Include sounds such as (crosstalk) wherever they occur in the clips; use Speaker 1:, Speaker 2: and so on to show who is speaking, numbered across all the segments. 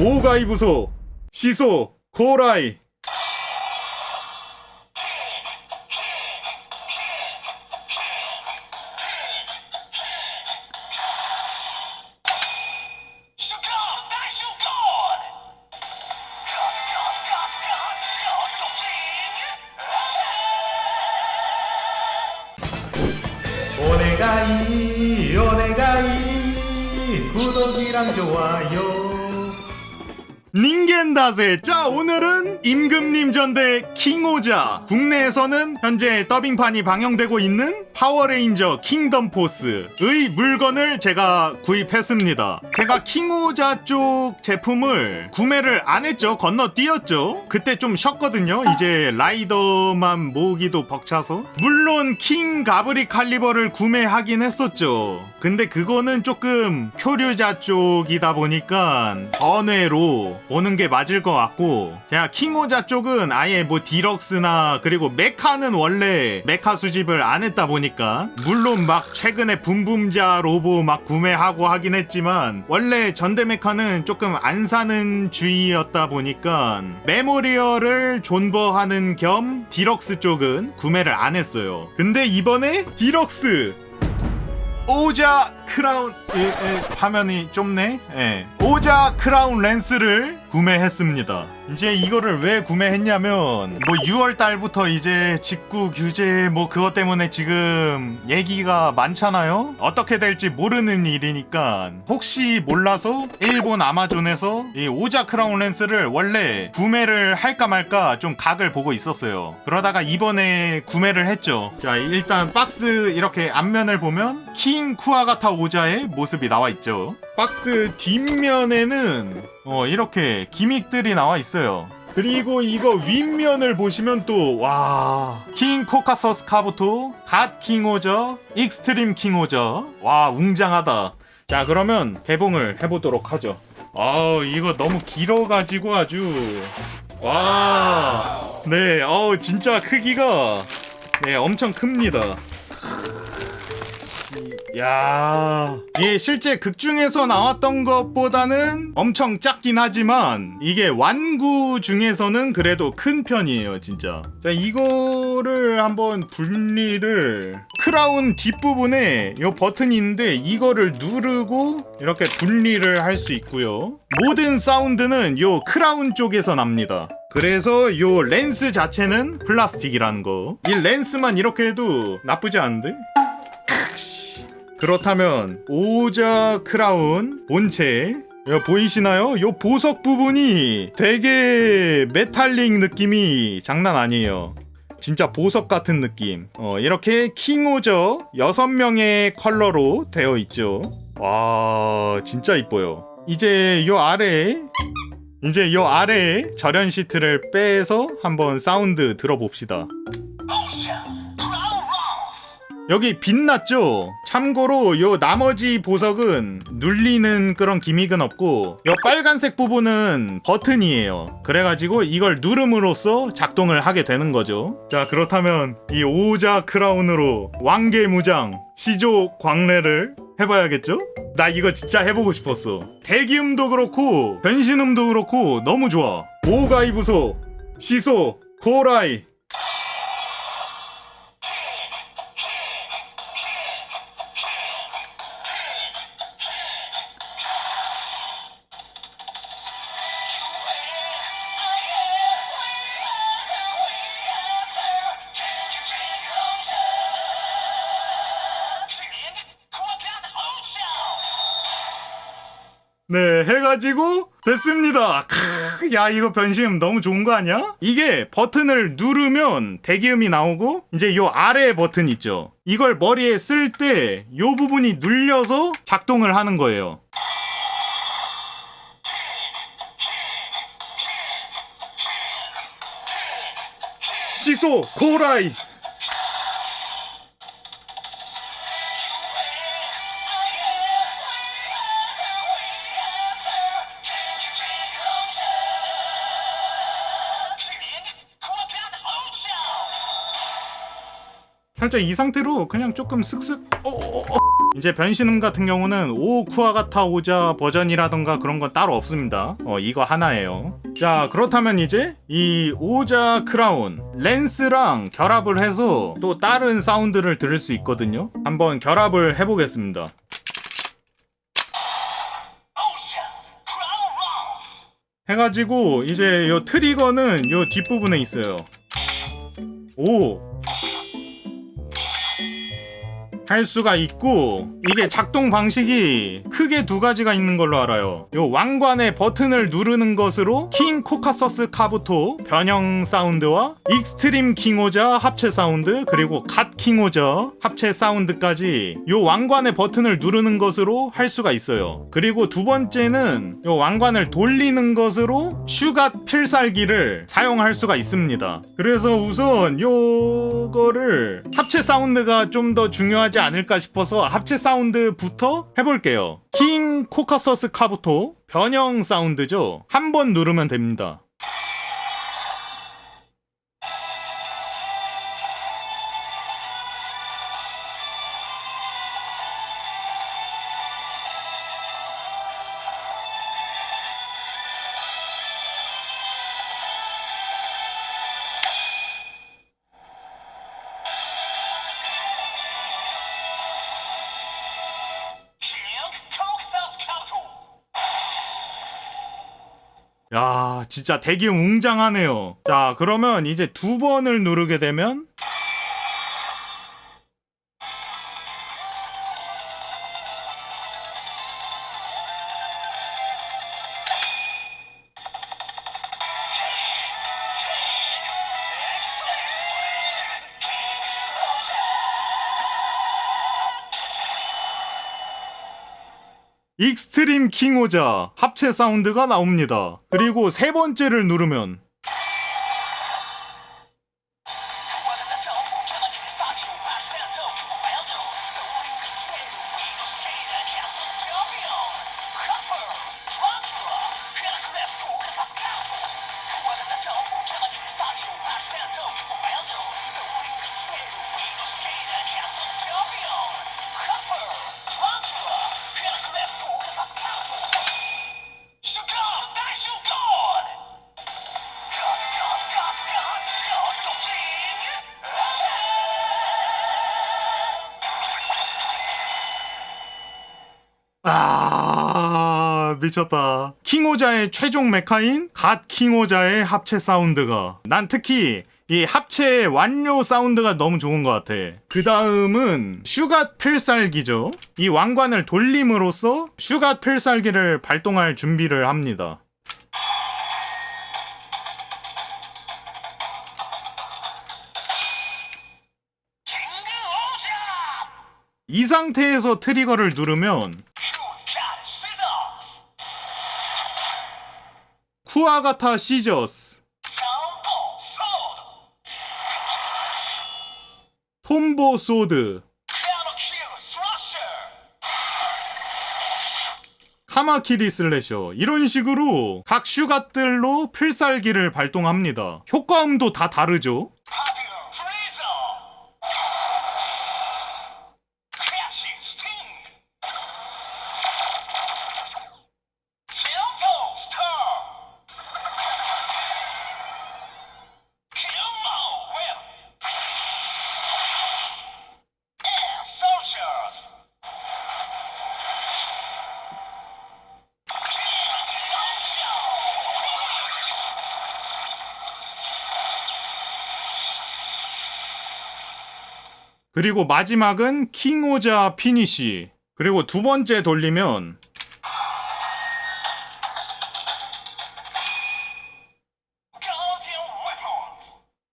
Speaker 1: 오가이 부소 시소 고라이.
Speaker 2: 오네가이 오네가이. 구독이랑 좋아요
Speaker 1: 닌겐다세. 자 오늘은 임금님 전대 킹오자. 국내에서는 현재 더빙판이 방영되고 있는 파워레인저 킹덤 포스의 물건을 제가 구입했습니다. 제가 킹오자 쪽 제품을 구매를 안 했죠. 건너뛰었죠. 그때 좀 쉬었거든요. 이제 라이더만 모으기도 벅차서. 물론 킹 가브리 칼리버를 구매하긴 했었죠. 근데 그거는 조금 표류자 쪽이다 보니까 번외로 오는 게 맞을 것 같고 제가 킹오자 쪽은 아예 뭐 디럭스나 그리고 메카는 원래 메카 수집을 안 했다 보니 까 물론 막 최근에 붐붐자 로보 막 구매하고 하긴 했지만 원래 전대 메카는 조금 안 사는 주의였다 보니까 메모리얼을 존버하는 겸 디럭스 쪽은 구매를 안 했어요. 근데 이번에 디럭스! 오자 크라운 에, 에, 화면이 좁네. 예. 오자 크라운 렌스를 구매했습니다. 이제 이거를 왜 구매했냐면 뭐 6월 달부터 이제 직구 규제 뭐 그것 때문에 지금 얘기가 많잖아요. 어떻게 될지 모르는 일이니까 혹시 몰라서 일본 아마존에서 이 오자 크라운 렌스를 원래 구매를 할까 말까 좀 각을 보고 있었어요. 그러다가 이번에 구매를 했죠. 자, 일단 박스 이렇게 앞면을 보면 킹 쿠아가타 오자의 모습이 나와 있죠. 박스 뒷면에는 어, 이렇게 기믹들이 나와 있어요. 그리고 이거 윗면을 보시면 또, 와. 킹 코카서스 카부토, 갓 킹오저, 익스트림 킹오저. 와, 웅장하다. 자, 그러면 개봉을 해보도록 하죠. 아 이거 너무 길어가지고 아주. 와. 네, 어 진짜 크기가. 네, 엄청 큽니다. 야, 이게 실제 극 중에서 나왔던 것보다는 엄청 작긴 하지만 이게 완구 중에서는 그래도 큰 편이에요, 진짜. 자, 이거를 한번 분리를 크라운 뒷부분에 요 버튼이 있는데 이거를 누르고 이렇게 분리를 할 수 있고요. 모든 사운드는 요 크라운 쪽에서 납니다. 그래서 요 렌스 자체는 플라스틱이라는 거. 이 렌스만 이렇게 해도 나쁘지 않은데? 그렇다면 오자 크라운 본체 야, 보이시나요? 요 보석 부분이 되게 메탈릭 느낌이 장난 아니에요. 진짜 보석 같은 느낌. 어, 이렇게 킹오저 6명의 컬러로 되어 있죠. 와, 진짜 이뻐요. 이제 요 아래에 이제 요 아래에 절연 시트를 빼서 한번 사운드 들어봅시다. 여기 빛났죠? 참고로 요 나머지 보석은 눌리는 그런 기믹은 없고 요 빨간색 부분은 버튼이에요. 그래가지고 이걸 누름으로써 작동을 하게 되는 거죠. 자 그렇다면 이 오자 크라운으로 왕계무장 시조 광래를 해봐야겠죠? 나 이거 진짜 해보고 싶었어. 대기음도 그렇고 변신음도 그렇고 너무 좋아. 오가이 부소 시소 고라이 네, 해가지고 됐습니다. 크, 야, 이거 변심 너무 좋은 거 아니야? 이게 버튼을 누르면 대기음이 나오고 이제 요 아래 버튼 있죠. 이걸 머리에 쓸 때 요 부분이 눌려서 작동을 하는 거예요. 시소 고라이 살짝 이 상태로 그냥 조금 슥슥 어, 어, 어. 이제 변신음 같은 경우는 오 쿠아가타 오자 버전이라던가 그런 건 따로 없습니다. 어 이거 하나예요. 자 그렇다면 이제 이 오자 크라운 렌스랑 결합을 해서 또 다른 사운드를 들을 수 있거든요. 한번 결합을 해보겠습니다. 해가지고 이제 요 트리거는 요 뒷부분에 있어요. 오. 할 수가 있고 이게 작동 방식이 크게 두 가지가 있는 걸로 알아요. 요 왕관의 버튼을 누르는 것으로 킹 코카서스 카부토 변형 사운드와 익스트림 킹오자 합체 사운드 그리고 갓 킹오자 합체 사운드까지 요 왕관의 버튼을 누르는 것으로 할 수가 있어요. 그리고 두 번째는 요 왕관을 돌리는 것으로 슈갓 필살기를 사용할 수가 있습니다. 그래서 우선 요거를 합체 사운드가 좀 더 중요하지 않을까 싶어서 합체 사운드부터 해볼게요. 킹 코카서스 카부토 변형 사운드죠. 한 번 누르면 됩니다. 야, 진짜 되게 웅장하네요. 자, 그러면 이제 두 번을 누르게 되면 익스트림 킹 오자 합체 사운드가 나옵니다. 그리고 세 번째를 누르면 미쳤다. 킹오자의 최종 메카인 갓 킹오자의 합체 사운드가 난 특히 이 합체 완료 사운드가 너무 좋은 것 같아. 그 다음은 슈갓 필살기죠. 이 왕관을 돌림으로써 슈갓 필살기를 발동할 준비를 합니다. 이 상태에서 트리거를 누르면 쿠아가타 시저스 톰보 소드 카마키리 슬래셔 이런 식으로 각 슈갓들로 필살기를 발동합니다. 효과음도 다 다르죠. 그리고 마지막은 킹오자 피니시. 그리고 두 번째 돌리면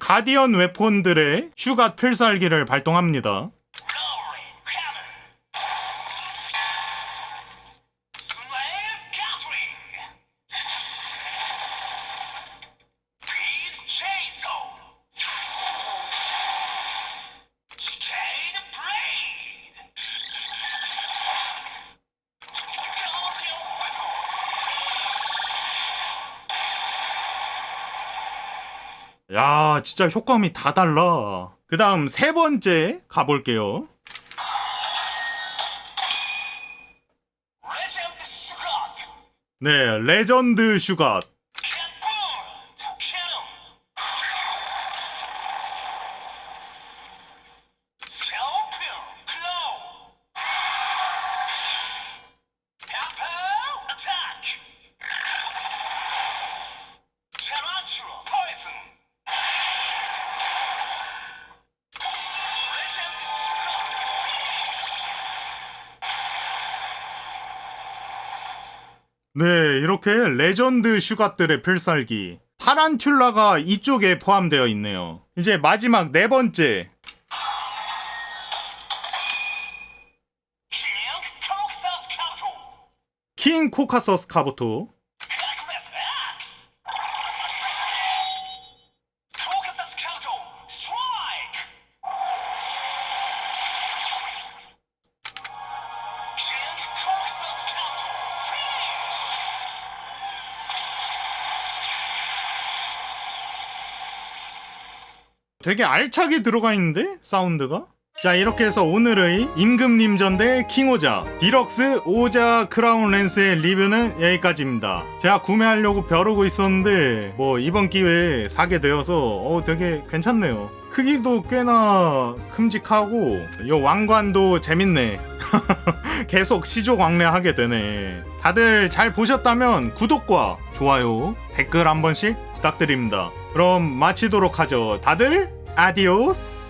Speaker 1: 가디언 웨폰들의 슈갓 필살기를 발동합니다. 야, 진짜 효과음이 다 달라. 그 다음 세 번째 가볼게요. 네, 레전드 슈가 네, 이렇게 레전드 슈가들의 필살기. 타란툴라가 이쪽에 포함되어 있네요. 이제 마지막 네 번째. 킹 코카서스 카부토. 되게 알차게 들어가 있는데? 사운드가? 자 이렇게 해서 오늘의 임금님전 대 킹오자 디럭스 오자 크라운 렌스의 리뷰는 여기까지입니다. 제가 구매하려고 벼르고 있었는데 뭐 이번 기회에 사게 되어서 어 되게 괜찮네요. 크기도 꽤나 큼직하고 요 왕관도 재밌네. (laughs) 계속 시조 광래하게 되네. 다들 잘 보셨다면 구독과 좋아요 댓글 한 번씩 부탁드립니다. 그럼 마치도록 하죠. 다들 아디오스